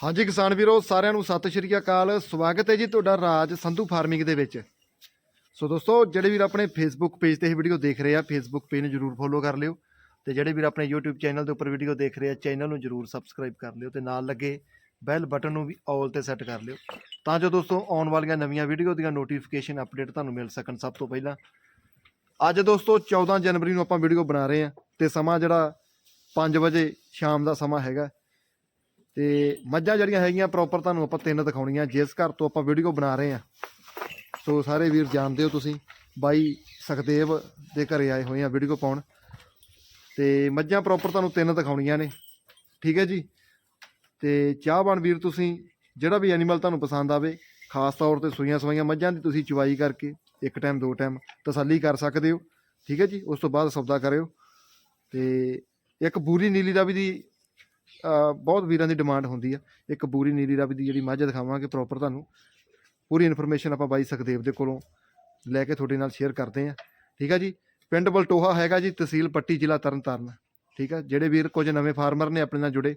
ਹਾਂਜੀ ਕਿਸਾਨ ਵੀਰੋ, ਸਾਰਿਆਂ ਨੂੰ ਸਤਿ ਸ਼੍ਰੀ ਅਕਾਲ। ਸਵਾਗਤ ਹੈ ਜੀ ਤੁਹਾਡਾ ਰਾਜ ਸੰਧੂ ਫਾਰਮਿੰਗ ਦੇ ਵਿੱਚ। ਸੋ ਦੋਸਤੋ, ਜਿਹੜੇ ਵੀਰ ਆਪਣੇ ਫੇਸਬੁੱਕ ਪੇਜ ਤੇ ਇਹ ਵੀਡੀਓ ਦੇਖ ਰਹੇ ਆ ਫੇਸਬੁੱਕ ਪੇਜ ਨੂੰ ਜਰੂਰ ਫੋਲੋ ਕਰ ਲਿਓ ਤੇ ਜਿਹੜੇ ਵੀਰ ਆਪਣੇ YouTube ਚੈਨਲ ਦੇ ਉੱਪਰ ਵੀਡੀਓ ਦੇਖ ਰਹੇ ਆ ਚੈਨਲ ਨੂੰ ਜਰੂਰ ਸਬਸਕ੍ਰਾਈਬ ਕਰ ਲਿਓ ਤੇ ਨਾਲ ਲੱਗੇ ਬੈਲ ਬਟਨ ਨੂੰ ਵੀ ਆਲ ਤੇ ਸੈੱਟ ਕਰ ਲਿਓ। ਤਾਂ ਜੋ ਦੋਸਤੋ, ਆਉਣ ਵਾਲੀਆਂ ਨਵੀਆਂ ਵੀਡੀਓ ਦੀਆਂ ਨੋਟੀਫਿਕੇਸ਼ਨ ਅਪਡੇਟ ਤੁਹਾਨੂੰ ਮਿਲ ਸਕਣ ਸਭ ਤੋਂ ਪਹਿਲਾਂ। ਅੱਜ ਦੋਸਤੋ 14 ਜਨਵਰੀ ਨੂੰ ਆਪਾਂ ਵੀਡੀਓ ਬਣਾ ਰਹੇ ਆ ਤੇ ਸਮਾਂ ਜਿਹੜਾ 5 ਵਜੇ ਸ਼ਾਮ ਦਾ ਸਮਾਂ ਹੈਗਾ। ਤੇ ਮੱਝਾਂ ਜਿਹੜੀਆਂ ਹੈਗੀਆਂ ਪ੍ਰੋਪਰ ਤੁਹਾਨੂੰ ਆਪਾਂ ਤਿੰਨ ਦਿਖਾਉਣੀਆਂ, ਜਿਸ ਘਰ ਤੋਂ ਆਪਾਂ ਵੀਡੀਓ ਬਣਾ ਰਹੇ ਆ ਸੋ ਸਾਰੇ ਵੀਰ ਜਾਣਦੇ ਹੋ ਤੁਸੀਂ, ਬਾਈ ਸੁਖਦੇਵ ਦੇ ਘਰੇ ਆਏ ਹੋਏ ਆ ਵੀਡੀਓ ਪਾਉਣ। ਤੇ ਮੱਝਾਂ ਪ੍ਰੋਪਰ ਤੁਹਾਨੂੰ ਤਿੰਨ ਦਿਖਾਉਣੀਆਂ ਨੇ, ਠੀਕ ਹੈ ਜੀ? ਤੇ ਚਾਹਵਾਨ ਵੀਰ ਤੁਸੀਂ, ਜਿਹੜਾ ਵੀ ਐਨੀਮਲ ਤੁਹਾਨੂੰ ਪਸੰਦ ਆਵੇ, ਖਾਸ ਤੌਰ ਤੇ ਸੂਈਆਂ ਸਵਾਈਆਂ ਮੱਝਾਂ ਦੀ ਤੁਸੀਂ ਚਵਾਈ ਕਰਕੇ, ਇੱਕ ਟਾਈਮ ਦੋ ਟਾਈਮ ਤਸੱਲੀ ਕਰ ਸਕਦੇ ਹੋ, ਠੀਕ ਹੈ ਜੀ? ਉਸ ਤੋਂ ਬਾਅਦ ਸੌਦਾ ਕਰਿਓ। ਤੇ ਇੱਕ ਬੂਰੀ ਨੀਲੀ ਰਾਵੀ ਦੀ ਅਹ ਬਹੁਤ ਵੀਰਾਂ ਦੀ ਡਿਮਾਂਡ ਹੁੰਦੀ ਆ। ਇੱਕ ਬੂਰੀ ਨੀਲੀ ਰਾਵੀ ਦੀ ਜਿਹੜੀ ਮੱਝ ਦਿਖਾਵਾਂਗੇ ਪ੍ਰੋਪਰ ਤੁਹਾਨੂੰ। ਪੂਰੀ ਇਨਫੋਰਮੇਸ਼ਨ ਆਪਾਂ ਬਾਈ ਸੁਖਦੇਵ ਦੇ ਕੋਲੋਂ ਲੈ ਕੇ ਤੁਹਾਡੇ ਨਾਲ ਸ਼ੇਅਰ ਕਰਦੇ ਆ। ਠੀਕ ਆ ਜੀ? ਪਿੰਡ ਬਲਟੋਹਾ ਹੈਗਾ ਜੀ ਤਹਿਸੀਲ ਪੱਟੀ ਜ਼ਿਲ੍ਹਾ ਤਰਨਤਾਰਨ। ਠੀਕ ਆ? ਜਿਹੜੇ ਵੀਰ ਕੁਝ ਨਵੇਂ ਫਾਰਮਰ ਨੇ ਆਪਣੇ ਨਾਲ ਜੁੜੇ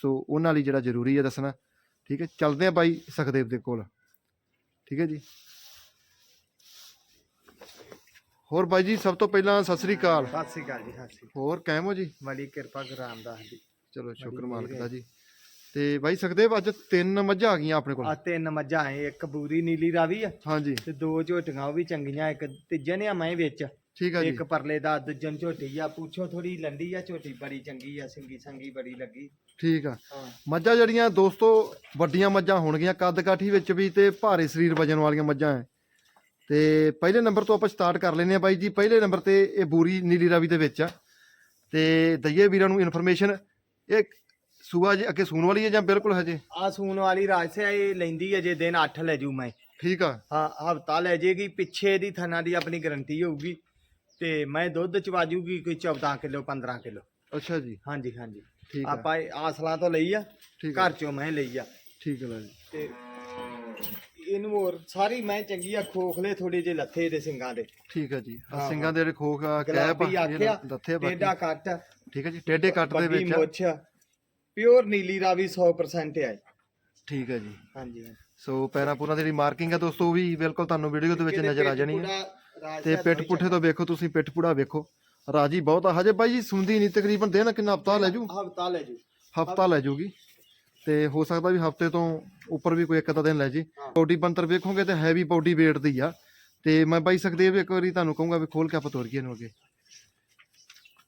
ਸੋ ਉਹਨਾਂ ਲਈ ਜਿਹੜਾ ਜ਼ਰੂਰੀ ਹੈ ਦੱਸਣਾ। ਠੀਕ ਹੈ ਚੱਲਦੇ ਆ ਬਾਈ ਸੁਖਦੇਵ ਦੇ ਕੋਲ। ਠੀਕ ਹੈ ਜੀ? ਹੋਰ ਬਾਈ ਜੀ ਸਭ ਤੋਂ ਪਹਿਲਾਂ ਸਤਿ ਸ੍ਰੀ ਅਕਾਲ। ਸਤਿ ਸ੍ਰੀ ਅਕਾਲ ਜੀ ਸਤਿ ਸ੍ਰੀ ਅਕਾਲ। ਹੋਰ ਕਾਇਮ ਹੋ ਜੀ? ਬੜੀ ਕਿਰਪਾ ਗੁਰੂ ਰਾਮਦਾਸ ਦੀ ਚਲੋ ਸ਼ੁਕਰ ਮਾਲਕ। ਦਾ ਜੀ। ਤੇ ਬਾਈ ਸੁਖਦੇਵ ਅੱਜ ਤਿੰਨ ਮੱਝਾਂ ਆ ਗਈਆਂ ਆਪਣੇ ਆ ਕੋਲ ਤਿੰਨ ਮੱਝਾਂ ਐ ਇੱਕ ਬੂਰੀ ਨੀਲੀ ਰਾਵੀ ਆ ਹਾਂਜੀ। ਤੇ ਦੋ ਝੋਟੀਆਂ ਉਹ ਵੀ ਚੰਗੀਆਂ ਇੱਕ ਤੀਜੇ ਨੇ ਆ ਮੈਂ ਵਿੱਚ। ਠੀਕ ਆ ਜੀ। ਇੱਕ ਪਰਲੇ ਦਾ ਦੂਜਨ ਝੋਟੀ ਆ। ਪੁੱਛੋ ਥੋੜੀ ਲੰਡੀ ਆ ਝੋਟੀ ਬੜੀ ਚੰਗੀ ਆ ਸਿੰਗੀ ਸੰਗੀ ਬੜੀ ਲੱਗੀ। ਠੀਕ ਆ। ਹਾਂ। ਮੱਝਾਂ ਜਿਹੜੀਆਂ ਦੋਸਤੋ ਵੱਡੀਆਂ ਮੱਝਾਂ ਹੋਣਗੀਆਂ ਕੱਦ ਕਾਠੀ ਵਿੱਚ ਵੀ ਤੇ ਭਾਰੇ ਸਰੀਰ ਵਜਨ ਵਾਲੀਆਂ ਮੱਝਾਂ ਐ। ਤੇ ਪਹਿਲੇ ਨੰਬਰ ਤੋਂ ਆਪਾਂ ਸਟਾਰਟ ਕਰ ਲੈਨੇ ਆ ਬਾਈ ਜੀ। ਪਹਿਲੇ ਨੰਬਰ ਤੇ ਇਹ ਬੂਰੀ ਨੀਲੀ ਰਾਵੀ ਦੇ ਵਿੱਚ ਆ। ਤੇ ਦਈਏ ਵੀਰਾਂ ਨੂੰ ਇਨਫੋਰਮੇਸ਼ਨ ਇਹ ਸੂਆ ਜੀ ਅੱਗੇ ਸੂਣ ਵਾਲੀ ਹੈ ਜਾਂ ਬਿਲਕੁਲ ਹਜੇ? ਆ ਸੂਣ ਵਾਲੀ ਰਾਜਸਿਆ ਇਹ ਲੈਂਦੀ ਅਜੇ ਦਿਨ 8 ਲੈ ਜੂ ਮੈਂ। ਠੀਕ ਆ। ਹਾਂ ਹਫਤਾ ਲੈ ਜੇਗੀ ਪਿੱਛੇ ਦੀ ਥਣਾ ਦੀ ਆਪਣੀ ਗਾਰੰਟੀ ਹੋਊਗੀ। ਤੇ ਮੈਂ ਦੁੱਧ ਚਵਾਜੂਗੀ ਕੋਈ 14 ਕਿਲੋ 15 ਕਿਲੋ। ਅੱਛਾ ਜੀ। ਹਾਂਜੀ ਹਾਂਜੀ। ਠੀਕ ਆ। ਆਪਾਂ ਇਹ ਆਸਲਾਂ ਤੋਂ ਲਈ ਆ ਠੀਕ ਆ। ਘਰ ਚੋਂ ਮੈਂ ਲਈ ਆ। ਠੀਕ ਹੈ ਜੀ ਤੇ ਇਹਨੂੰ ਹੋਰ ਸਾਰੀ ਮੈਂ ਚੰਗੀ ਆ ਖੋਖਲੇ ਥੋੜੇ ਜਿਹੇ ਲੱਥੇ ਦੇ ਸਿੰਗਾਂ ਦੇ। ਠੀਕ ਹੈ ਜੀ। ਆਹ ਹਾਂ, ਸਿੰਘਾਂ ਦੇ ਜਿਹੜੇ ਖੋਖ ਆ ਕੈਪ ਆ ਗੁਲਾਬੀ ਆਖਿਆ ਆ। ਟੇਡਾ ਕੱਟ। ਠੀਕ ਹੈ ਜੀ ਟੇਡੇ ਕੱਟ ਦੇ ਵੱਡੀ ਵਿੱਚ ਆ। ਮੁੱਛ ਪਿਓਰ ਨੀਲੀ ਰਾਵੀ 100% ਹੈ ਠੀਕ ਹੈ ਜੀ। ਹਾਂਜੀ। ਸੋ ਪੈਰਾਂ ਪੂਰਾਂ ਦੀ ਜਿਹੜੀ ਮਾਰਕਿੰਗ ਹੈ ਦੋਸਤੋ ਉਹ ਵੀ ਬਿਲਕੁਲ ਤੁਹਾਨੂੰ ਵੀਡੀਓ ਦੇ ਵਿੱਚ ਨਜ਼ਰ ਆ ਜਾਣੀ ਹੈ ਤੇ ਪਿੱਠ ਪੁੱਠੇ ਤੋਂ ਵੇਖੋ ਤੁਸੀਂ ਪਿੱਠ ਪੂੜਾ ਵੇਖੋ। ਰਾਜੀ ਬਹੁਤ ਆ। ਹਜੇ ਬਾਈ ਜੀ ਸੁਣਦੀ ਨਹੀਂ ਤਕਰੀਬਨ ਦਿਨ ਕਿੰਨਾ ਹਫਤਾ ਲੈ ਜੂ? ਹਫਤਾ ਲੈ ਜੂ। ਹਫਤਾ ਲੈ ਜੂਗੀ। ਤੇ ਹੋ ਸਕਦਾ ਵੀ ਹਫ਼ਤੇ ਤੋਂ ਉੱਪਰ ਵੀ ਕੋਈ ਇੱਕ ਅੱਧਾ ਦਿਨ ਲੈ ਜੇ। ਬੋਡੀ ਬੰਤਰ ਵੇਖੋਗੇ ਤੇ ਹੈਵੀ ਬੋਡੀ weight ਦੀ ਆ। ਤੇ ਮੈਂ ਬਾਈ ਸਕਦੇ ਵੀ ਇੱਕ ਵਾਰੀ ਤੁਹਾਨੂੰ ਕਹੂੰਗਾ ਵੀ ਖੋਲ ਕੇ ਆਪਾਂ ਤੋਰ ਗਏ ਇਹਨੂੰ ਅੱਗੇ।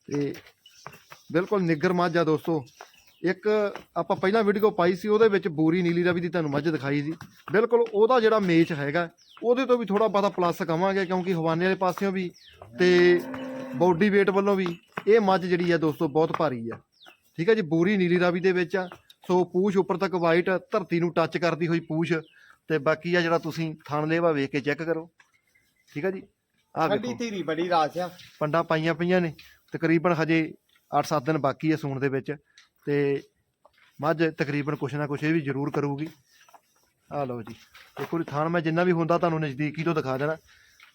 ਤੇ ਬਿਲਕੁਲ ਨਿੱਗਰ ਮੱਝ ਆ ਦੋਸਤੋ ਇੱਕ ਆਪਾਂ ਪਹਿਲਾਂ ਵੀਡੀਓ ਪਾਈ ਸੀ ਉਹਦੇ ਵਿੱਚ ਬੂਰੀ ਨੀਲੀ ਰਾਵੀ ਦੀ ਤੁਹਾਨੂੰ ਮੱਝ ਦਿਖਾਈ ਸੀ ਬਿਲਕੁਲ ਉਹਦਾ ਜਿਹੜਾ ਮੇਚ ਹੈਗਾ ਉਹਦੇ ਤੋਂ ਵੀ ਥੋੜਾ ਬਹੁਤਾ ਪਲੱਸ ਕਵਾਂਗੇ ਕਿਉਂਕਿ ਹਵਾਨੇ ਵਾਲੇ ਪਾਸਿਓਂ ਵੀ ਤੇ ਬੋਡੀ weight ਵੱਲੋਂ ਵੀ ਇਹ ਮੱਝ ਜਿਹੜੀ ਆ ਦੋਸਤੋ ਬਹੁਤ ਭਾਰੀ ਆ। ਠੀਕ ਹੈ ਜੀ ਬੂਰੀ ਨੀਲੀ ਰਾਵੀ ਦੇ ਵਿੱਚ ਆ। ਸੋ ਪੂਛ ਉੱਪਰ ਤੱਕ ਵਾਈਟ ਧਰਤੀ ਨੂੰ ਟੱਚ ਕਰਦੀ ਹੋਈ ਪੂਛ ਤੇ ਬਾਕੀ ਆ ਜਿਹੜਾ ਤੁਸੀਂ ਥਣ ਲੇਵਾ ਵੇਖ ਕੇ ਚੈੱਕ ਕਰੋ। ਠੀਕ ਹੈ ਜੀ? ਆ ਵੇਖੋ। ਧੀਰੀ ਬੜੀ ਰਾਜ ਆ। ਪੰਡਾ ਪਾਈਆਂ ਪਈਆਂ ਨੇ ਤਕਰੀਬਨ ਹਜੇ 8-7 ਦਿਨ ਬਾਕੀ ਹੈ ਸੂਣ ਦੇ ਵਿੱਚ ਤੇ ਮੱਝ ਤਕਰੀਬਨ ਕੁਛ ਨਾ ਕੁਛ ਇਹ ਵੀ ਜ਼ਰੂਰ ਕਰੂਗੀ। ਆ ਲਓ ਜੀ ਦੇਖੋ ਜੀ ਥਣ ਮੈਂ ਜਿੰਨਾ ਵੀ ਹੁੰਦਾ ਤੁਹਾਨੂੰ ਨਜ਼ਦੀਕੀ ਤੋਂ ਦਿਖਾ ਦੇਣਾ।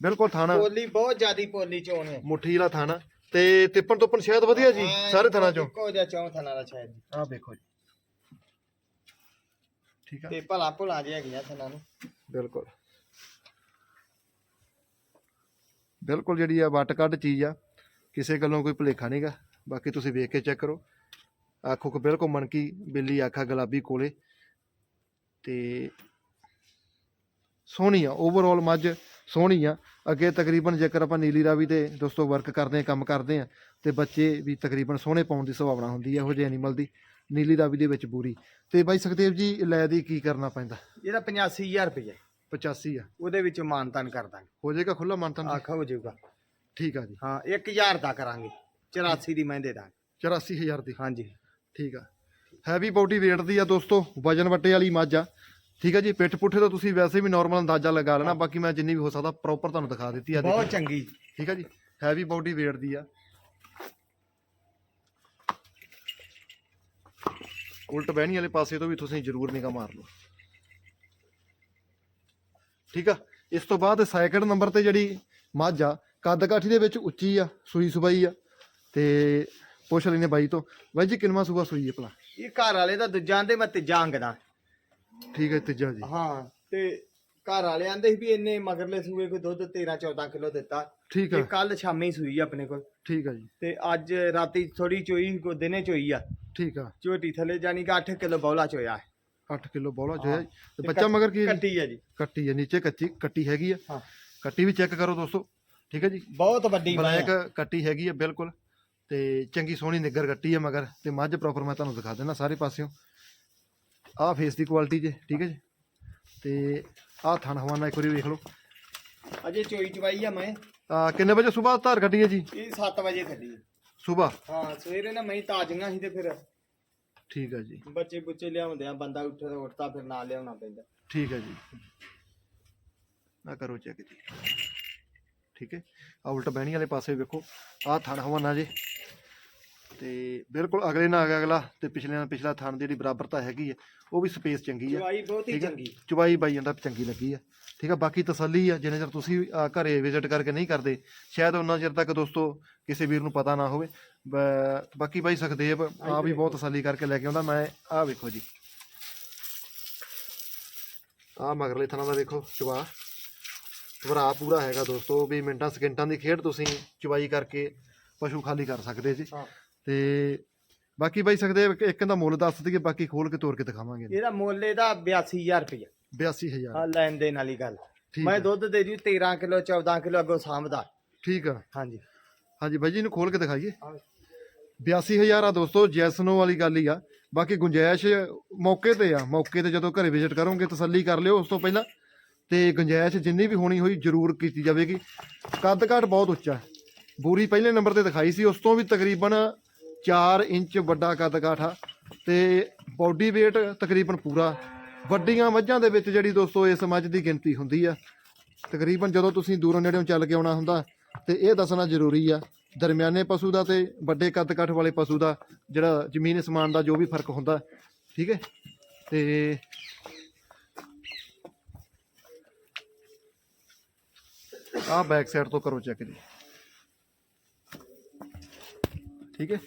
ਬਿਲਕੁਲ ਥਣ। ਪੋਲੀ ਬਹੁਤ ਜ਼ਿਆਦੀ ਪੋਲੀ ਚੋਣ ਹੈ। ਮੁੱਠੀ ਵਾਲਾ ਥਣ। ਤੇ ਤਿੱਪਣ ਤੋਪਣ ਸ਼ਾਇਦ ਵਧੀਆ ਜੀ ਸਾਰੇ ਥਣਾਂ ਚੋਂ। ਇੱਕੋ ਜਿਹਾ ਚੌਂ ਥਣਾ ਦਾ ਸ਼ਾਇਦ। ਆਹ ਵੇਖੋ ਜੀ। ਠੀਕ ਆ। ਤੇ ਭਲਾ ਭੁਲਾ ਜਿਹਾ ਹੈਗੀਆਂ ਥਣਾ ਨੂੰ। ਬਿਲਕੁਲ। ਬਿਲਕੁਲ ਜਿਹੜੀ ਆ ਵੱਟ ਕੱਢ ਚੀਜ਼ ਆ ਕਿਸੇ ਗੱਲੋਂ ਕੋਈ ਭੁਲੇਖਾ ਨਹੀਂਗਾ ਬਾਕੀ ਤੁਸੀਂ ਵੇਖ ਕੇ ਚੈੱਕ ਕਰੋ। ਆਖੋ ਕੋ ਬਿਲਕੁਲ ਮਣਕੀ ਬਿੱਲੀ ਆਖਾ ਗੁਲਾਬੀ ਕੋਲੇ। ਤੇ ਸੋਹਣੀ ਆ ਓਵਰਆਲ ਮੱਝ ਸੋਹਣੀ ਆ। ਅੱਗੇ ਤਕਰੀਬਨ ਜੇਕਰ ਆਪਾਂ ਨੀਲੀ ਰਾਵੀ ਤੇ ਦੋਸਤੋ ਵਰਕ ਕਰਦੇ ਆ ਕੰਮ ਕਰਦੇ ਆ ਤੇ ਬੱਚੇ ਵੀ ਤਕਰੀਬਨ ਸੋਹਣੇ ਪਾਉਣ ਦੀ ਸੰਭਾਵਨਾ ਹੁੰਦੀ ਹੈ ਇਹੋ ਜਿਹੇ ਐਨੀਮਲ ਦੀ। ਨੀਲੀ ਰਾਵੀ ਦੇ ਵਿੱਚ ਬੂਰੀ। ਤੇ ਬਾਈ ਸੁਖਦੇਵ ਜੀ ਲੈ ਦੀ ਕੀ ਕਰਨਾ ਪੈਂਦਾ? ਇਹਦਾ 85000 ਰੁਪਏ 85 ਆ ਉਹਦੇ ਵਿੱਚ ਮਾਨਤਨ ਕਰ ਦਾਂਗੇ। ਹੋ ਜਾਏਗਾ ਖੁੱਲਾ ਮੰਤਨ ਆਖਾ ਹੋ ਜਾਊਗਾ। ਠੀਕ ਆ ਜੀ। ਹਾਂ 1000 ਦਾ ਕਰਾਂਗੇ। 84 ਦੀ ਮੈਂ ਦੇ ਦਾਂਗੇ। 84000 ਦੀ? ਹਾਂਜੀ। ਠੀਕ ਆ। ਹੈਵੀ ਬਾਡੀ weight ਦੀ ਆ ਦੋਸਤੋ ਵਜਨ ਵੱਟੇ ਵਾਲੀ ਮੱਝ ਆ। ਠੀਕ ਆ ਜੀ ਪਿੱਠ ਪੁੱਠੇ ਤੋਂ ਤੁਸੀਂ ਵੈਸੇ ਵੀ ਨਾਰਮਲ ਅੰਦਾਜ਼ਾ ਲਗਾ ਲੈਣਾ ਬਾਕੀ ਮੈਂ ਜਿੰਨੀ ਵੀ ਹੋ ਸਕਦਾ ਪ੍ਰੋਪਰ ਤੁਹਾਨੂੰ ਦਿਖਾ ਦਿੱਤੀ ਆ ਬਹੁਤ ਚੰਗੀ। ਠੀਕ ਆ ਜੀ ਹੈਵੀ ਬਾਡੀ weight ਦੀ ਆ। ਉਲਟ ਬਹਿਣੀ ਵਾਲੇ ਪਾਸੇ ਤੋਂ ਵੀ ਤੁਸੀਂ ਜ਼ਰੂਰ ਨਿਗਾਹ ਮਾਰ ਲਓ। ਠੀਕ ਆ? ਇਸ ਤੋਂ ਬਾਅਦ ਸੈਕਿੰਡ ਨੰਬਰ ਤੇ ਜਿਹੜੀ ਮੱਝ ਆ ਕੱਦ ਕਾਠੀ ਦੇ ਵਿੱਚ ਉੱਚੀ ਆ ਸੂਈ ਸੁਬਾਈ ਆ ਤੇ ਪੁੱਛ ਲੈਨੇ ਬਾਈ ਤੋਂ ਬਾਈ ਜੀ ਕਿੰਨਵਾਂ ਸੂਬਾ ਸੂਈ ਹੈ ਭਲਾ? ਇਹ ਘਰ ਵਾਲੇ ਦਾ ਦੂਜਾ ਤੇ ਮੈਂ ਤੀਜਾ ਅੰਗਦਾ ਠੀਕ ਹੈ ਤੀਜਾ ਜੀ। ਹਾਂ ਤੇ ਘਰ ਵਾਲੇ ਆਂਦੇ ਸੀ ਵੀ ਇੰਨੇ ਮਗਰਲੇ ਸੂਏ ਕੋਈ ਦੁੱਧ 13 14 ਕਿਲੋ ਦਿੱਤਾ। ਠੀਕ ਹੈ ਕੱਲ ਸ਼ਾਮੀ ਸੂਈ ਆ ਆਪਣੇ ਕੋਲ। ਠੀਕ ਹੈ ਜੀ। ਤੇ ਅੱਜ ਰਾਤੀ ਥੋੜੀ ਚੋਈ ਕੋ ਦਿਨੇ ਚੋਈ ਆ। ਠੀਕ ਆ। ਝੋਟੀ ਥੱਲੇ ਜਾਨੀ ਕਿ 8 ਕਿਲੋ ਬੌਲਾ ਚੋਇਆ ਹੈ। 8 ਕਿਲੋ ਬੋਲਾ ਹੈ ਹਾਂ। ਤੇ ਬੱਚਾ ਮਗਰ ਕੀ ਹੈ ਜੀ? ਕੱਟੀ ਆ ਜੀ। ਕੱਟੀ ਹੈ ਨੀਚੇ ਕੱਚੀ ਕੱਟੀ ਹੈਗੀ ਆ। ਹਾਂ। ਕੱਟੀ ਵੀ ਚੈੱਕ ਕਰੋ ਦੋਸਤੋ। ਠੀਕ ਹੈ ਜੀ? ਬਹੁਤ ਵੱਡੀ ਮੈਂ ਬਲੈਕ ਕੱਟੀ ਹੈਗੀ ਆ ਬਿਲਕੁਲ। ਤੇ ਚੰਗੀ ਸੋਹਣੀ ਨਿੱਗਰ ਕੱਟੀ ਹੈ ਮਗਰ। ਤੇ ਮੱਝ ਪ੍ਰੋਪਰ ਮੈਂ ਤੁਹਾਨੂੰ ਦਿਖਾ ਦਿੰਦਾ ਸਾਰੇ ਪਾਸਿਓਂ। ਆਹ ਫੇਸ ਦੀ ਕੁਆਲਿਟੀ ਜੇ ਠੀਕ ਹੈ ਜੀ? ਤੇ ਆਹ ਥਣ ਹਵਾਨਾ ਇੱਕ ਵਾਰੀ ਵੇਖ ਲਓ। ਅਜੇ ਚੋਈ ਚਵਾਈ ਆ ਮੈਂ। ਆ ਕਿੰਨੇ ਵਜੇ ਸਵੇਰ ਧਾਰ ਕੱਢੀ ਹੈ ਜੀ? ਇਹ 7 ਵਜੇ ਕੱਢੀ ਸਵੇਰ। ਹਾਂ ਸਵੇਰੇ ਨਾ ਮੈਂ ਤਾਜ਼ੀਆਂ ਸੀ ਤੇ ਫਿਰ ਠੀਕ ਹੈ ਜੀ। ਬੱਚੇ ਬੁੱਚੇ ਲਿਆਉਂਦੇ ਆ ਬੰਦਾ ਉੱਠ ਉੱਠਦਾ ਫਿਰ ਨਾਲ ਲਿਆਉਣਾ ਪੈਂਦਾ। ਠੀਕ ਹੈ ਜੀ। ਨਾ ਕਰੋ ਚੈੱਕ ਜੀ। ਠੀਕ ਹੈ। ਆ ਉਲਟ ਬਹਿਣੀ ਵਾਲੇ ਪਾਸੇ ਵੇਖੋ। ਆਹ ਥਣ ਹਵਾਨਾ ਜੇ। ਤੇ ਬਿਲਕੁਲ ਅਗਲੇ ਨਾਲ ਅਗਲਾ ਤੇ ਪਿਛਲੇ ਨਾਲ ਪਿਛਲਾ ਥਣ ਦੀ ਜਿਹੜੀ ਬਰਾਬਰਤਾ ਹੈਗੀ ਹੈ ਉਹ ਵੀ ਸਪੇਸ ਚੰਗੀ ਹੈ ਚਵਾਈ ਬਹੁਤ ਹੀ ਹੈ ਚੰਗੀ। ਚੁਬਾਈ ਬਾਈ ਜਾਂਦਾ ਚੰਗੀ ਲੱਗੀ ਆ। ਠੀਕ ਆ ਬਾਕੀ ਤਸੱਲੀ ਆ ਜਿੰਨੇ ਚਿਰ ਤੁਸੀਂ ਅਹ, ਘਰੇ ਵਿਜ਼ਿਟ ਕਰਕੇ ਨਹੀਂ ਕਰਦੇ ਸ਼ਾਇਦ ਉਹਨਾਂ ਚਿਰ ਤੱਕ ਦੋਸਤੋ ਕਿਸੇ ਵੀਰ ਨੂੰ ਪਤਾ ਨਾ ਹੋਵੇ। ਬ- ਬਾਕੀ ਬਾਈ ਸੁਖਦੇਵ ਆ ਵੀ ਬਹੁਤ ਤਸੱਲੀ ਕਰਕੇ ਲੈ ਕੇ ਆਉਂਦਾ ਮੈਂ ਆਹ ਵੇਖੋ ਜੀ। ਆਹ ਮਗਰਲੇ ਥਣਾ ਦਾ ਵੇਖੋ ਚੁਬਾ ਭਰਾ ਪੂਰਾ ਹੈਗਾ ਦੋਸਤੋ ਵੀ ਮਿੰਟਾਂ ਸਕਿੰਟਾਂ ਦੀ ਖੇਡ ਤੁਸੀਂ ਚੁਬਾਈ ਕਰਕੇ ਪਸ਼ੂ ਖਾਲੀ ਕਰ ਸਕਦੇ ਜੀ। ਹਾਂ। ਤੇ ਬਾਕੀ ਬਾਈ ਸੁਖਦੇਵ ਇੱਕ- ਦਾ ਮੁੱਲ ਦੱਸ ਦਈਏ ਬਾਕੀ ਖੋਲ ਕੇ ਤੋੜ ਕੇ ਦਿਖਾਵਾਂਗੇ। ਇਹਦਾ ਮੁੱਲ ਇਹਦਾ 82000 ਰੁਪਇਆ 82000 ਆ ਲੈਣ ਦੇਣ ਵਾਲੀ ਗੱਲ। ਠੀਕ ਮੈਂ ਦੁੱਧ ਦੇ ਜੂ 13 ਕਿਲੋ 14 ਕਿਲੋ ਅੱਗੋਂ ਸਾਂਭਦਾ। ਠੀਕ ਆ। ਹਾਂਜੀ। ਹਾਂਜੀ ਬਾਈ ਜੀ ਨੂੰ ਖੋਲ ਕੇ ਦਿਖਾਈਏ। 82000 ਆ ਦੋਸਤੋ ਜੈਸਨੋ ਵਾਲੀ ਗੱਲ ਹੀ ਆ। ਬਾਕੀ ਗੁੰਜਾਇਸ਼ ਮੌਕੇ ਤੇ ਆ। ਮੌਕੇ ਤੇ ਜਦੋਂ ਘਰੇ ਵਿਜ਼ਿਟ ਕਰੋਗੇ ਤਸੱਲੀ ਕਰ ਲਿਓ ਉਸ ਤੋਂ ਪਹਿਲਾਂ। ਤੇ ਗੁੰਜਾਇਸ਼ ਜਿੰਨੀ ਵੀ ਹੋਣੀ ਹੋਈ ਜ਼ਰੂਰ ਕੀਤੀ ਜਾਵੇਗੀ। ਕੱਦ ਕਾਠ ਬਹੁਤ ਉੱਚਾ ਹੈ। ਬੂਰੀ ਪਹਿਲੇ ਨੰਬਰ ਤੇ ਦਿਖਾਈ ਸੀ ਉਸ ਤੋਂ ਵੀ ਤਕਰੀਬਨ 4 ਇੰਚ ਵੱਡਾ ਕੱਦ ਕਾਠ ਆ। ਤੇ ਬਾਡੀ weight ਤਕਰੀਬਨ ਪੂਰਾ ਵੱਡੀਆਂ ਮੱਝਾਂ ਦੇ ਵਿੱਚ ਜਿਹੜੀ ਦੋਸਤੋ ਇਸ ਮੱਝ ਦੀ ਗਿਣਤੀ ਹੁੰਦੀ ਆ। ਤਕਰੀਬਨ ਜਦੋਂ ਤੁਸੀਂ ਦੂਰੋਂ ਨੇੜਿਓਂ ਚੱਲ ਕੇ ਆਉਣਾ ਹੁੰਦਾ, ਤੇ ਇਹ ਦੱਸਣਾ ਜ਼ਰੂਰੀ ਆ, ਦਰਮਿਆਨੇ ਪਸ਼ੂ ਦਾ ਤੇ ਵੱਡੇ ਕੱਦ ਕੱਠ ਵਾਲੇ ਪਸ਼ੂ ਦਾ ਜਿਹੜਾ ਜ਼ਮੀਨ ਸਮਾਨ ਦਾ ਜੋ ਵੀ ਫ਼ਰਕ ਹੁੰਦਾ, ਠੀਕ ਹੈ? ਤੇ ਆਹ ਬੈਕ ਸਾਈਡ ਤੋਂ ਕਰੋ ਚੈੱਕ ਜੀ। ਠੀਕ ਹੈ?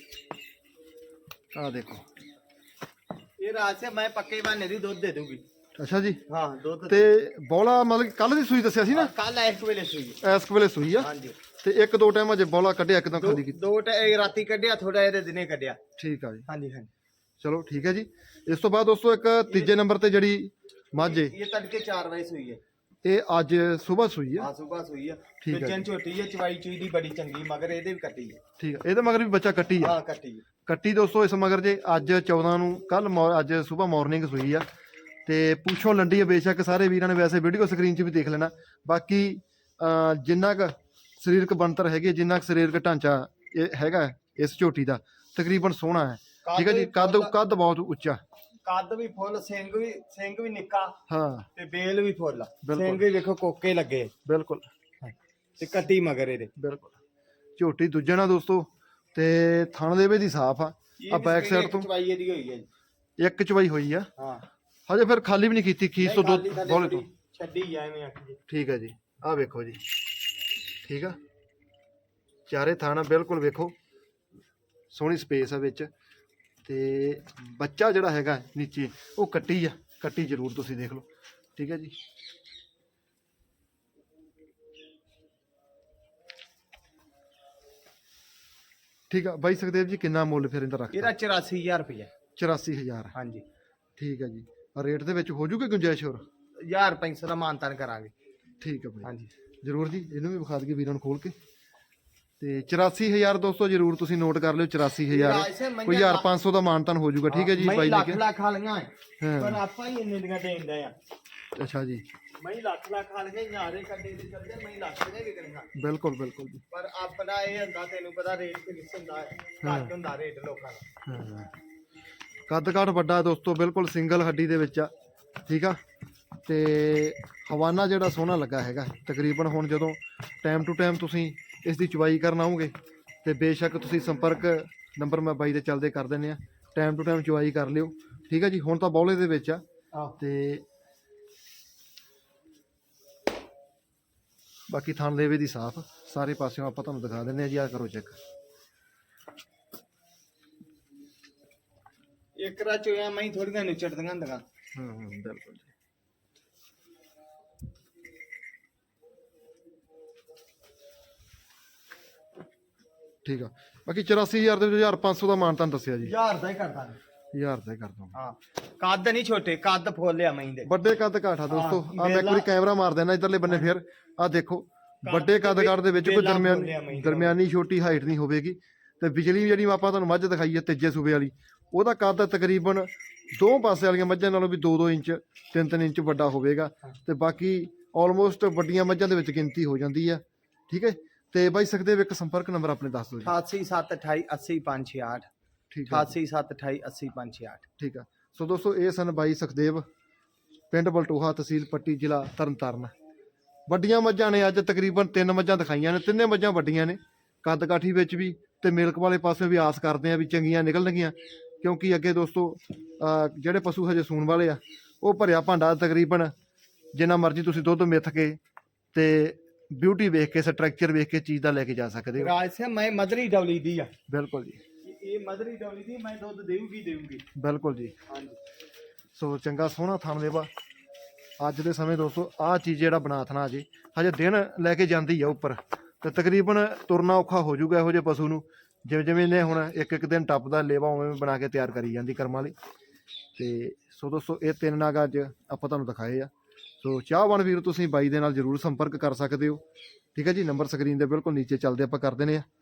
ਆਹ ਦੇਖੋ। ਇਹ ਰਾਜ ਸੇ ਮੈਂ ਪੱਕੇ ਬਹਾਨੇ ਦੀ ਦੁੱਧ ਦੇ ਦੂੰਗੀ। ਅੱਛਾ ਜੀ। ਹਾਂ ਦੁੱਧ ਤੇ ਬੋਲਾ ਮਤਲਬ ਕੱਲ ਦੀ ਸੂਈ ਦੱਸਿਆ ਸੀ ਨਾ? ਕੱਲ ਇਸ ਵੇਲੇ ਸੂਈ ਇਸ ਵੇਲੇ ਸੂਈ ਆ। ਹਾਂਜੀ। ਤੇ ਇੱਕ ਦੋ ਟਾਈਮ ਅਜੇ ਬੋਲਾ ਕੱਢਿਆ ਇੱਕਦਮ ਖਾਲੀ ਕੀਤੀ। ਦੋ ਟ- ਇਹ ਰਾਤੀ ਕੱਢਿਆ ਥੋੜਾ ਇਹਦੇ ਦਿਨੇ ਕੱਢਿਆ। ਠੀਕ ਆ ਜੀ। ਹਾਂਜੀ ਹਾਂਜੀ। ਚਲੋ ਠੀਕ ਹੈ ਜੀ। ਇਸ ਤੋਂ ਬਾਅਦ ਦੋਸਤੋ ਇੱਕ ਤੀਜੇ ਨੰਬਰ ਤੇ ਜਿਹੜੀ ਮੱਝ। ਏ ਇਹ ਤੜਕੇ 4 ਵਜੇ ਸੂਈ ਹੈ। ਇਹ ਅੱਜ ਸਵੇਰ ਸੂਈ ਹੈ ਆ ਸੂਈ ਹੈ ਠੀਕ ਤੇ ਹੈ ਚੰਨ ਝੋਟੀ ਹੈ ਚਵਾਈ ਚੂਈ ਦੀ ਬੜੀ ਚੰਗੀ ਮਗਰ ਇਹਦੇ ਵੀ ਕੱਟੀ ਹੈ। ਠੀਕ ਹੈ ਇਹਦੇ ਮਗਰ ਵੀ ਬੱਚਾ ਕੱਟੀ ਆ। ਹਾਂ ਕੱਟੀ ਹੈ। ਕੱਟੀ ਦੋਸਤੋ ਇਸ ਮਗਰ ਜੇ ਅੱਜ 14 ਨੂੰ ਕੱਲ ਅੱਜ ਸਵੇਰ ਮਾਰਨਿੰਗ ਸੂਈ ਆ। ਤੇ ਪੁੱਛੋ ਲੰਡੀ ਬੇਸ਼ੱਕ ਸਾਰੇ ਵੀਰਾਂ ਨੇ ਵੈਸੇ ਵੀਡੀਓ ਸਕਰੀਨ 'ਚ ਵੀ ਦੇਖ ਲੈਣਾ। ਬਾਕੀ ਜਿੰਨਾ ਕ ਸਰੀਰਕ ਬਣਤਰ ਹੈਗੀ ਜਿੰਨਾ ਕ ਸਰੀਰਕ ਢਾਂਚਾ ਇਹ ਹੈਗਾ ਇਸ ਝੋਟੀ ਦਾ ਤਕਰੀਬਨ ਸੋਹਣਾ ਹੈ। ਠੀਕ ਹੈ ਜੀ ਕੱਦ ਕੱਦ ਬਹੁਤ ਉੱਚਾ। ਕੱਦ ਵੀ ਫੁੱਲ ਸਿੰਘ ਵੀ ਸਿੰਘ ਵੀ ਨਿੱਕਾ। ਹਾਂ। ਤੇ ਬੇਲ ਵੀ ਫੁੱਲ। ਸਿੰਘ ਵੀ ਵੇਖੋ ਕੋਕੇ ਲੱਗੇ। ਬਿਲਕੁਲ। ਤੇ ਕੱਟੀ ਮਗਰ ਇਹਦੇ। ਬਿਲਕੁਲ। ਝੋਟੀ ਦੂਜੇ ਨਾਲ ਦੋਸਤੋ ਤੇ ਥਣ ਦੇ ਵਿੱਚ ਦੀ ਸਾਫ਼ ਆ। ਆ ਵੀ ਬੈਕ ਸਾਈਡ ਤੋਂ ਚਵਾਈ ਇਹਦੀ ਹੋਈ ਹੈ ਜੀ। ਇੱਕ ਚਵਾਈ ਹੋਈ ਆ। ਹਾਂ। ਹਜੇ ਫਿਰ ਖਾਲੀ ਵੀ ਨਹੀਂ ਕੀਤੀ ਖੀਸ ਤੋਂ ਦੋ ਬੋਲੇ ਤੋਂ। ਛੱਡੀ ਐਵੇਂ ਆਖੀ ਠੀਕ ਹੈ ਜੀ ਆਹ ਵੇਖੋ ਜੀ। ਠੀਕ ਆ? ਚਾਰੇ ਥਾਣਾ ਬਿਲਕੁਲ ਵੇਖੋ। ਸੋਹਣੀ ਸਪੇਸ ਆ ਵਿੱਚ। ਤੇ ਬੱਚਾ ਜਿਹੜਾ ਹੈਗਾ ਨੀਚੇ ਉਹ ਕੱਟੀ ਆ। ਕੱਟੀ ਜ਼ਰੂਰ ਤੁਸੀਂ ਦੇਖ ਲਓ। ਠੀਕ ਹੈ ਜੀ? ਠੀਕ ਆ ਬਾਈ ਸੁਖਦੇਵ ਜੀ ਕਿੰਨਾ ਮੁੱਲ ਫਿਰ ਇਹਦਾ ਇਹਦਾ ਰੱਖਦਾ 84000 ਰੁਪਏ 84000 ਹਾਂਜੀ। ਠੀਕ ਹੈ ਜੀ। ਰੇਟ ਦੇ ਵਿੱਚ ਹੋ ਜੂਗੀ ਗੁੰਜਾਇਸ਼ ਹੋਰ? 1000 ਪੈਂਸਲ ਦਾ ਮਾਨਤਾਨ ਕਰਾਂਗੇ। ਠੀਕ ਹੈ ਬਾਈ। ਹਾਂਜੀ। ਜਰੂਰ ਜੀ ਇਹਨੂੰ ਵੀ ਵਿਖਾ ਦਈਏ ਵੀਰਾਂ ਨੂੰ ਖੋਲ ਕੇ। ਤੇ 84000 ਦੋਸਤੋ ਜਰੂਰ ਤੁਸੀਂ ਨੋਟ ਕਰ ਲਿਓ 84000 ਕੋਈ 1500 ਦਾ ਮਾਨਤਨ ਹੋ ਜਾਊਗਾ ਠੀਕ ਹੈ ਜੀ ਬਾਈ ਲੱਖ ਲਿਖਿਆ ਲੱਖ ਖਾਲੀਆਂ। ਪਰ ਆਪਾਂ ਹੀ ਇੰਨੇ ਦੀਆਂ ਦੇਂਦੇ ਆ। ਅੱਛਾ ਜੀ। ਮੈਂ ਲੱਖ ਲੱਖ ਖਾਲੀਆਂ ਯਾਰੇ ਕੱਢੇ ਦੇ ਕਰਦੇ ਮੈਂ ਲੱਖ ਦੇ ਵਿਕਣੀਆਂ ਬਿਲਕੁਲ ਬਿਲਕੁਲ ਜੀ। ਪਰ ਆਪਣਾ ਇਹ ਹੁੰਦਾ ਤੈਨੂੰ ਪਤਾ ਰੇਟ ਕਿੰਨਾ ਹੁੰਦਾ ਹੈ ਘੱਟ ਹੁੰਦਾ ਰੇਟ ਲੋਕਾਂ ਦਾ। ਹਾਂ। ਕੱਦ ਕਾਠ ਵੱਡਾ ਦੋਸਤੋ ਬਿਲਕੁਲ ਸਿੰਗਲ ਹੱਡੀ ਦੇ ਵਿੱਚ ਆ ਠੀਕ ਆ? ਤੇ ਹਵਾਨਾ ਜਿਹੜਾ ਸੋਹਣਾ ਲੱਗਾ ਹੈਗਾ ਤਕਰੀਬਨ ਹੁਣ ਜਦੋਂ ਟਾਈਮ ਟੂ ਟਾਈਮ ਤੁਸੀਂ ਇਸ ਦੀ ਚੁਬਾਈ ਕਰਨ ਆਓਗੇ ਤੇ ਬੇਸ਼ੱਕ ਤੁਸੀਂ ਸੰਪਰਕ ਨੰਬਰ ਮੈਂ ਬਾਈ ਦੇ ਚੱਲਦੇ ਕਰ ਦਿੰਦੇ ਆ ਟਾਈਮ ਟੂ ਟਾਈਮ ਚੁਬਾਈ ਕਰ ਲਿਓ ਠੀਕ ਆ ਜੀ? ਹੁਣ ਤਾਂ ਬੌਲੇ ਦੇ ਵਿੱਚ ਆ ਆਹ। ਤੇ ਬਾਕੀ ਥਣ ਦੇਵੇ ਦੀ ਸਾਫ਼ ਸਾਰੇ ਪਾਸਿਓਂ ਆਪਾਂ ਤੁਹਾਨੂੰ ਦਿਖਾ ਦਿੰਦੇ ਆ ਜੀ ਆ ਕਰੋ ਚੈੱਕ ਇੱਕ ਰਾ ਚੋਇਆ ਮੈਂ ਥੋੜੀਆਂ ਨਿਚੜਦੀਆਂ ਹੁੰਦੀਆਂ। ਹੂੰ ਹੂੰ ਬਿਲਕੁਲ ਠੀਕ ਆ। ਬਾਕੀ 84500 ਦਾ ਮਾਨ ਤੁਹਾਨੂੰ ਦੱਸਿਆ ਜੀ। 1000 ਦਾ ਹੀ ਕਰ ਦਾਂਗੇ 1000 ਦਾ ਹੀ ਕਰ ਦੂੰਗਾ ਹਾਂ ਕੱਦ ਨਹੀਂ ਛੋਟੇ ਕੱਦ ਫੋਲਿਆ ਮੈਂ ਦੇ। ਵੱਡੇ ਕੱਦ ਘਾਟਾ ਦੋਸਤੋ ਹਾਂ, ਆ ਮੈਂ ਇੱਕ ਵਾਰੀ ਕੈਮਰਾ ਮਾਰ ਦੇਣਾ ਇਧਰਲੇ ਬੰਨੇ ਫਿਰ। ਆ ਦੇਖੋ ਵੱਡੇ ਕੱਦ ਕਾਠ ਦੇ ਵਿੱਚ ਕੋਈ ਦਰਮਿਆਨ। ਦਰਮਿਆਨੀ ਛੋਟੀ ਹਾਈਟ ਨਹੀਂ ਹੋਵੇਗੀ। ਤੇ ਬਿਜਲੀ ਜਿਹੜੀ ਆਪਾਂ ਤੁਹਾਨੂੰ ਮੱਝ ਦਿਖਾਈ ਹੈ ਤੀਜੇ ਸੂਬੇ ਵਾਲੀ ਉਹਦਾ ਕੱਦ ਤਕਰੀਬਨ ਦੋ ਪਾਸੇ ਵਾਲੀਆਂ ਮੱਝਾਂ ਨਾਲੋਂ ਵੀ 2-2 ਇੰਚ 3-3 ਇੰਚ ਵੱਡਾ ਹੋਵੇਗਾ। ਤੇ ਬਾਕੀ ਆਲਮੋਸਟ ਵੱਡੀਆਂ ਮੱਝਾਂ ਦੇ ਵਿੱਚ ਗਿਣਤੀ ਹੋ ਜਾਂਦੀ ਆ ਠੀਕ ਹੈ? ਤੇ ਬਾਈ ਸੁਖਦੇਵ ਇੱਕ ਸੰਪਰਕ ਨੰਬਰ ਆਪਣੇ ਦੱਸ ਦਿਓ ਜੀ। 88728 ਠੀਕ ਹੈ 88728 ਠੀਕ ਆ ਸੋ ਦੋਸਤੋ ਇਹ ਸਨ ਬਾਈ ਸੁਖਦੇਵ ਪਿੰਡ ਬਲਟੋਹਾ ਤਹਿਸੀਲ ਪੱਟੀ ਜ਼ਿਲ੍ਹਾ ਤਰਨਤਾਰਨ। ਵੱਡੀਆਂ ਮੱਝਾਂ ਨੇ ਅੱਜ ਤਕਰੀਬਨ ਤਿੰਨ ਮੱਝਾਂ ਦਿਖਾਈਆਂ ਨੇ। ਤਿੰਨੇ ਮੱਝਾਂ ਵੱਡੀਆਂ ਨੇ। ਕੱਦ ਕਾਠੀ ਵਿੱਚ ਵੀ ਤੇ ਮਿਲਕ ਵਾਲੇ ਪਾਸੇ ਵੀ ਆਸ ਕਰਦੇ ਆ ਵੀ ਚੰਗੀਆਂ ਨਿਕਲਣਗੀਆਂ। ਕਿਉਂਕਿ ਅੱਗੇ ਦੋਸਤੋ ਜਿਹੜੇ ਪਸ਼ੂ ਹਜੇ ਸੂਣ ਵਾਲੇ ਆ ਉਹ ਭਰਿਆ ਭਾਂਡਾ ਤਕਰੀਬਨ ਜਿੰਨਾ ਮਰਜ਼ੀ ਤੁਸੀਂ ਦੁੱਧ ਮਿੱਥ ਕੇ ਤੇ ਬਿਊਟੀ ਵੇਖ ਕੇ ਸਟਰਕਚਰ ਵੇਖ ਕੇ ਚੀਜ਼ ਦਾ ਲੈ ਕੇ ਜਾ ਸਕਦੇ ਹੋ। ਰਾਜ ਸਿੰਘ ਮੈਂ ਮਦਰੀ ਡੌਲੀ ਦੀ ਆ। ਬਿਲਕੁਲ ਜੀ। ਇਹ- ਇਹ ਮਦਰੀ ਡੌਲੀ ਦੀ ਮੈਂ ਦੁੱਧ ਦੇਊਗੀ ਦੇਊਗੀ। ਬਿਲਕੁਲ ਜੀ। ਹਾਂਜੀ। ਸੋ ਚੰਗਾ ਸੋਹਣਾ ਥਣ ਦੇਵਾ ਅੱਜ ਦੇ ਸਮੇਂ ਦੋਸਤੋ ਆਹ ਚੀਜ਼ ਜਿਹੜਾ ਬਣਾ ਥਣਾ ਜੀ ਹਜੇ ਦਿਨ ਲੈ ਕੇ ਜਾਂਦੀ ਆ ਉੱਪਰ। ਤੇ ਤਕਰੀਬਨ ਤੁਰਨਾ ਔਖਾ ਹੋ ਜਾਊਗਾ ਇਹੋ ਜਿਹੇ ਪਸ਼ੂ ਨੂੰ। ਜਿਵੇਂ ਜਿਵੇਂ ਇਹਨੇ ਹੁਣ ਇੱਕ ਇੱਕ ਦਿਨ ਟੱਪਦਾ ਲੇਵਾ ਉਵੇਂ ਉਵੇਂ ਬਣਾ ਕੇ ਤਿਆਰ ਕਰੀ ਜਾਂਦੀ ਕਰਮਾਂ ਲਈ। ਤੇ ਸੋ ਦੋਸਤੋ ਇਹ ਤਿੰਨ ਨਾਗ ਅੱਜ ਆਪਾਂ ਤੁਹਾਨੂੰ ਦਿਖਾਏ ਆ। ਸੋ ਚਾਹਵਾਨ ਵੀਰ ਤੁਸੀਂ ਬਾਈ ਦੇ ਨਾਲ ਜਰੂਰ ਸੰਪਰਕ ਕਰ ਸਕਦੇ ਹੋ। ਠੀਕ ਹੈ ਜੀ ਨੰਬਰ ਸਕਰੀਨ ਦੇ ਬਿਲਕੁਲ ਨੀਚੇ ਚੱਲਦੇ ਆਪਾਂ ਕਰ ਦਿੰਦੇ ਆ।